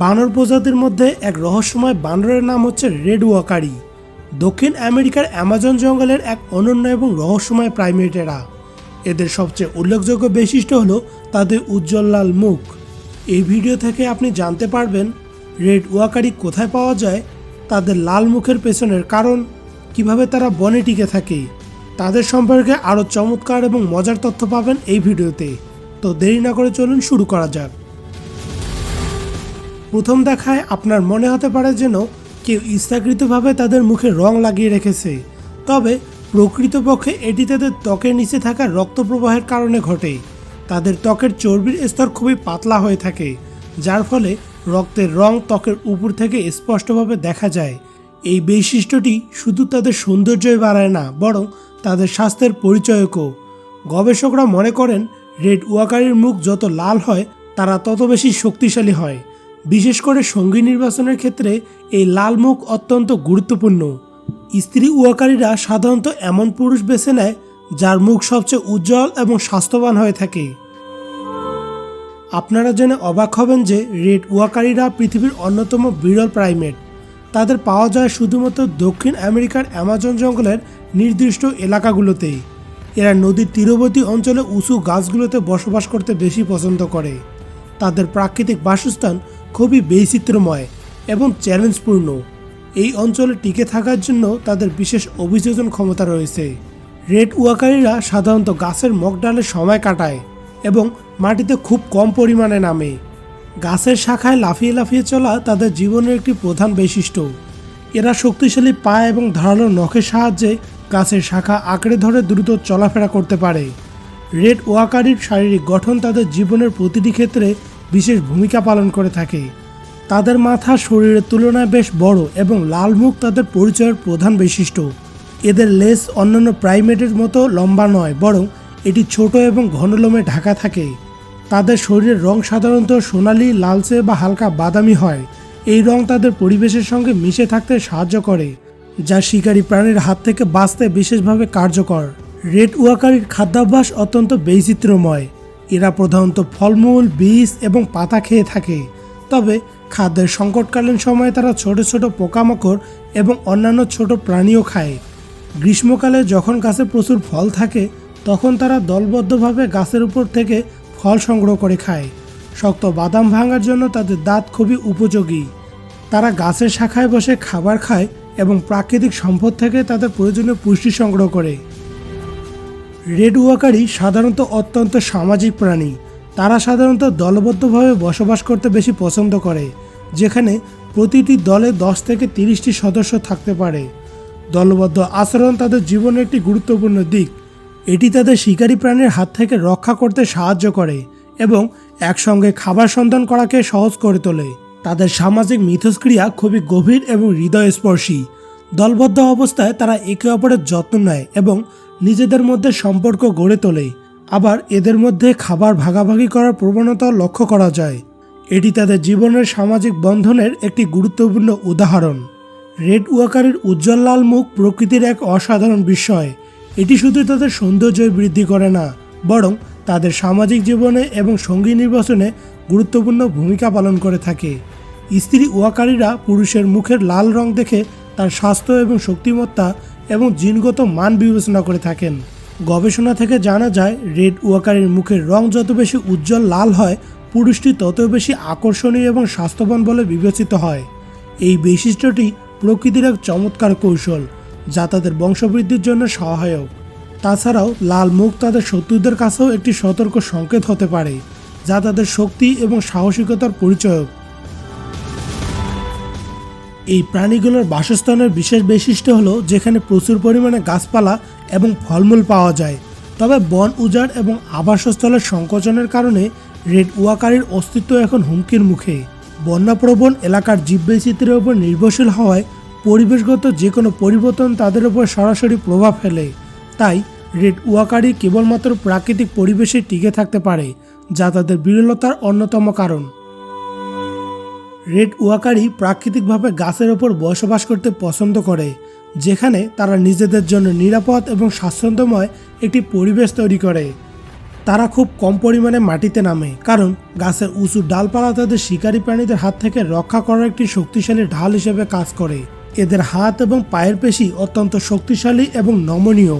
বানর প্রজাতির মধ্যে এক রহস্যময় বানরের নাম হচ্ছে রেড ওয়াকারি। দক্ষিণ আমেরিকার অ্যামাজন জঙ্গলের এক অনন্য এবং রহস্যময় প্রাইমেট এরা এদের সবচেয়ে উল্লেখযোগ্য বৈশিষ্ট্য হলো তাদের উজ্জ্বল লাল মুখ। এই ভিডিও থেকে আপনি জানতে পারবেন রেড ওয়াকারি কোথায় পাওয়া যায়, তাদের লাল মুখের পেছনের কারণ, কীভাবে তারা বনে টিকে থাকে। তাদের সম্পর্কে আরও চমৎকার এবং মজার তথ্য পাবেন এই ভিডিওতে। তো দেরি না করে চলুন শুরু করা যাক। প্রথম দেখায় আপনার মনে হতে পারে যেন কেউ ইচ্ছাকৃতভাবে তাদের মুখে রং লাগিয়ে রেখেছে। তবে প্রকৃতপক্ষে এটি তাদের ত্বকের নিচে থাকা রক্ত প্রবাহের কারণে ঘটে। তাদের ত্বকের চর্বির স্তর খুবই পাতলা হয়ে থাকে, যার ফলে রক্তের রং ত্বকের উপর থেকে স্পষ্টভাবে দেখা যায়। এই বৈশিষ্ট্যটি শুধু তাদের সৌন্দর্যই বাড়ায় না, বরং তাদের স্বাস্থ্যের পরিচয়কও। গবেষকরা মনে করেন, রেড ওয়াকারির মুখ যত লাল হয়, তারা তত বেশি শক্তিশালী হয়। বিশেষ করে সঙ্গী নির্বাচনের ক্ষেত্রে এই লাল মুখ অত্যন্ত গুরুত্বপূর্ণ। স্ত্রী উয়াকারীরা সাধারণত এমন পুরুষ বেছে নেয় যার মুখ সবচেয়ে উজ্জ্বল এবং স্বাস্থ্যবান হয়ে থাকে। আপনারা জেনে অবাক হবেন যে রেড ওয়াকারীরা পৃথিবীর অন্যতম বিরল প্রাইমেট। তাদের পাওয়া যায় শুধুমাত্র দক্ষিণ আমেরিকার অ্যামাজন জঙ্গলের নির্দিষ্ট এলাকাগুলোতেই এরা নদীর তীরবর্তী অঞ্চলে উঁচু গাছগুলোতে বসবাস করতে বেশি পছন্দ করে। তাদের প্রাকৃতিক বাসস্থান খুবই বৈচিত্র্যময় এবং চ্যালেঞ্জপূর্ণ। এই অঞ্চলে টিকে থাকার জন্য তাদের বিশেষ অভিযোজন ক্ষমতা রয়েছে। রেড ওয়াকারীরা সাধারণত গাছের মগডালে সময় কাটায় এবং মাটিতে খুব কম পরিমাণে নামে। গাছের শাখায় লাফিয়ে লাফিয়ে চলা তাদের জীবনের একটি প্রধান বৈশিষ্ট্য। এরা শক্তিশালী পা এবং ধারালো নখের সাহায্যে গাছের শাখা আঁকড়ে ধরে দ্রুত চলাফেরা করতে পারে। রেড ওয়াকারির শারীরিক গঠন তাদের জীবনের প্রতিটি ক্ষেত্রে বিশেষ ভূমিকা পালন করে থাকে। তাদের মাথা শরীরের তুলনায় বেশ বড় এবং লাল মুখ তাদের পরিচয়ের প্রধান বৈশিষ্ট্য। এদের লেস অন্যান্য প্রাইমেটের মতো লম্বা নয়, বরং এটি ছোট এবং ঘন লোমে ঢাকা থাকে। তাদের শরীরের রং সাধারণত সোনালি, লালচে বা হালকা বাদামি হয়। এই রং তাদের পরিবেশের সঙ্গে মিশে থাকতে সাহায্য করে, যা শিকারী প্রাণীর হাত থেকে বাঁচতে বিশেষভাবে কার্যকর। রেড ওয়াকারির খাদ্যাভ্যাস অত্যন্ত বৈচিত্র্যময়। এরা প্রধানত ফলমূল, বীজ এবং পাতা খেয়ে থাকে। তবে খাদ্যের সংকটকালীন সময়ে তারা ছোট ছোট পোকামাকড় এবং অন্যান্য ছোট প্রাণীও খায়। গ্রীষ্মকালে যখন গাছে প্রচুর ফল থাকে, তখন তারা দলবদ্ধভাবে গাছের উপর থেকে ফল সংগ্রহ করে খায়। শক্ত বাদাম ভাঙার জন্য তাদের দাঁত খুবই উপযোগী। তারা গাছের শাখায় বসে খাবার খায় এবং প্রাকৃতিক সম্পদ থেকে তাদের প্রয়োজনীয় পুষ্টি সংগ্রহ করে। রেড ওয়াকারি সাধারণত অত্যন্ত সামাজিক প্রাণী। তারা সাধারণত দলবদ্ধভাবে বসবাস করতে বেশি পছন্দ করে, যেখানে প্রতিটি দলে দশ থেকে তিরিশটি সদস্য থাকতে পারে। দলবদ্ধ আচরণ তাদের জীবনের একটি গুরুত্বপূর্ণ দিক। এটি তাদের শিকারী প্রাণীর হাত থেকে রক্ষা করতে সাহায্য করে এবং একসঙ্গে খাবার সন্ধান করাকে সহজ করে তোলে। তাদের সামাজিক মিথস্ক্রিয়া খুবই গভীর এবং হৃদয়স্পর্শী। দলবদ্ধ অবস্থায় তারা একে অপরের যত্ন নেয় এবং নিজেদের মধ্যে সম্পর্ক গড়ে তোলে। আবার এদের মধ্যে খাবার ভাগাভাগি করার প্রবণতা লক্ষ্য করা যায়। এটি তাদের জীবনের সামাজিক বন্ধনের একটি গুরুত্বপূর্ণ উদাহরণ। রেড ওয়াকারের উজ্জ্বল লাল মুখ প্রকৃতির এক অসাধারণ বিষয়। এটি শুধু তাদের সৌন্দর্য বৃদ্ধি করে না, বরং তাদের সামাজিক জীবনে এবং সঙ্গী নির্বাচনে গুরুত্বপূর্ণ ভূমিকা পালন করে থাকে। স্ত্রী ওয়াকারীরা পুরুষের মুখের লাল রং দেখে তার স্বাস্থ্য এবং শক্তিমত্তা এবং জিনগত মান বিবেচনা করে থাকেন। গবেষণা থেকে জানা যায়, রেড ওয়াকারের মুখের রং যত বেশি উজ্জ্বল লাল হয়, পুরুষটি তত বেশি আকর্ষণীয় এবং স্বাস্থ্যবান বলে বিবেচিত হয়। এই বৈশিষ্ট্যটি প্রকৃতির এক চমৎকার কৌশল, যা তাদের বংশবৃদ্ধির জন্য সহায়ক। তাছাড়াও, লাল মুখ তাদের শত্রুদের কাছেও একটি সতর্ক সংকেত হতে পারে, যা তাদের শক্তি এবং সাহসিকতার পরিচয়ক। এই প্রাণীগুলোর বাসস্থানের বিশেষ বৈশিষ্ট্য হলো যেখানে প্রচুর পরিমাণে গাছপালা এবং ফলমূল পাওয়া যায়। তবে বন উজাড় এবং আবাসস্থলের সংকোচনের কারণে রেড ওয়াকারির অস্তিত্ব এখন হুমকির মুখে। বন্যাপ্রবণ এলাকার জীববৈচিত্র্যের উপর নির্ভরশীল হওয়ায় পরিবেশগত যে কোনো পরিবর্তন তাদের উপর সরাসরি প্রভাব ফেলে। তাই রেড ওয়াকারি কেবলমাত্র প্রাকৃতিক পরিবেশে টিকে থাকতে পারে, যা তাদের বিরলতার অন্যতম কারণ। রেড ওয়াকারি প্রাকৃতিকভাবে গাছের ওপর বসবাস করতে পছন্দ করে, যেখানে তারা নিজেদের জন্য নিরাপদ এবং স্বাচ্ছন্দ্যময় একটি পরিবেশ তৈরি করে। তারা খুব কম পরিমাণে মাটিতে নামে, কারণ গাছের উঁচু ডালপালা তাদের শিকারী প্রাণীদের হাত থেকে রক্ষা করার একটি শক্তিশালী ঢাল হিসেবে কাজ করে। এদের হাত এবং পায়ের পেশি অত্যন্ত শক্তিশালী এবং নমনীয়,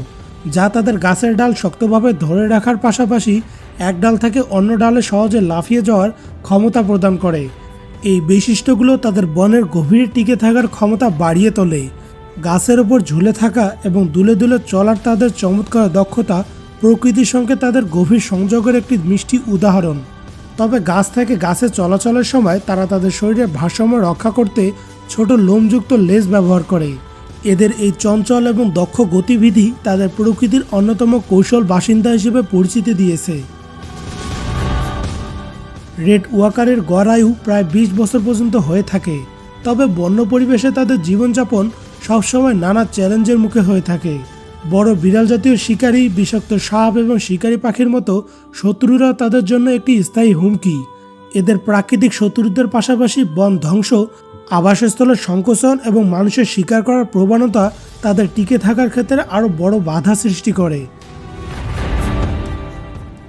যা তাদের গাছের ডাল শক্তভাবে ধরে রাখার পাশাপাশি এক ডাল থেকে অন্য ডালে সহজে লাফিয়ে যাওয়ার ক্ষমতা প্রদান করে। এই বৈশিষ্ট্যগুলো তাদের বনের গভীরে টিকে থাকার ক্ষমতা বাড়িয়ে তোলে। গাছের ওপর ঝুলে থাকা এবং দুলে দুলে চলার তাদের চমৎকার দক্ষতা প্রকৃতির সঙ্গে তাদের গভীর সংযোগের একটি মিষ্টি উদাহরণ। তবে গাছ থেকে গাছে চলাচলের সময় তারা তাদের শরীরের ভারসাম্য রক্ষা করতে ছোট লোমযুক্ত লেজ ব্যবহার করে। এদের এই চঞ্চল এবং দক্ষ গতিবিধি তাদের প্রকৃতির অন্যতম কৌশল বাসিন্দা হিসেবে পরিচিতি দিয়েছে। রেড ওয়াকারের গড় আয়ু প্রায় বিশ বছর পর্যন্ত হয়ে থাকে। তবে বন্য পরিবেশে তাদের জীবনযাপন সবসময় নানা চ্যালেঞ্জের মুখে হয়ে থাকে। বড় বিড়াল জাতীয় শিকারী, বিষাক্ত সাপ এবং শিকারী পাখির মতো শত্রুরা তাদের জন্য একটি স্থায়ী হুমকি। এদের প্রাকৃতিক শত্রুদের পাশাপাশি বন ধ্বংস, আবাসস্থলের সংকোচন এবং মানুষের শিকার করার প্রবণতা তাদের টিকে থাকার ক্ষেত্রে আরও বড় বাধা সৃষ্টি করে।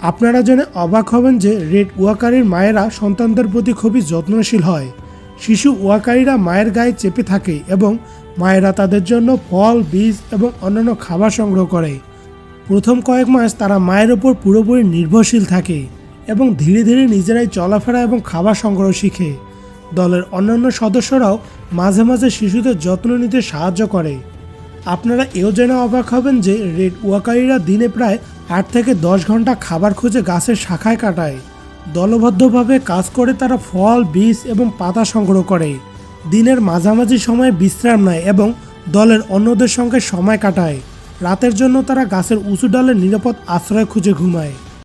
আপনারা জেনে অবাক হবেন যে রেড ওয়াকারির মায়েরা সন্তানদের প্রতি খুবই যত্নশীল হয়। শিশু ওয়াকারিরা মায়ের গায়ে চেপে থাকে এবং মায়েরা তাদের জন্য ফল, বীজ এবং অন্যান্য খাবার সংগ্রহ করে। প্রথম কয়েক মাস তারা মায়ের ওপর পুরোপুরি নির্ভরশীল থাকে এবং ধীরে ধীরে নিজেরাই চলাফেরা এবং খাবার সংগ্রহ শিখে। দলের অন্যান্য সদস্যরাও মাঝে মাঝে শিশুদের যত্ন নিতে সাহায্য করে। আপনারা এও জেনে অবাক হবেন যে রেড ওয়াকারিরা দিনে প্রায় আট থেকে দশ ঘণ্টা খাবার খুঁজে গাছের শাখায় কাটায়। দলবদ্ধভাবে কাজ করে তারা ফল, বীজ এবং পাতা সংগ্রহ করে। দিনের মাঝামাঝি সময়ে বিশ্রাম নেয় এবং দলের অন্যদের সঙ্গে সময় কাটায়। রাতের জন্য তারা গাছের উঁচু ডালে নিরাপদ আশ্রয় খুঁজে ঘুমায়।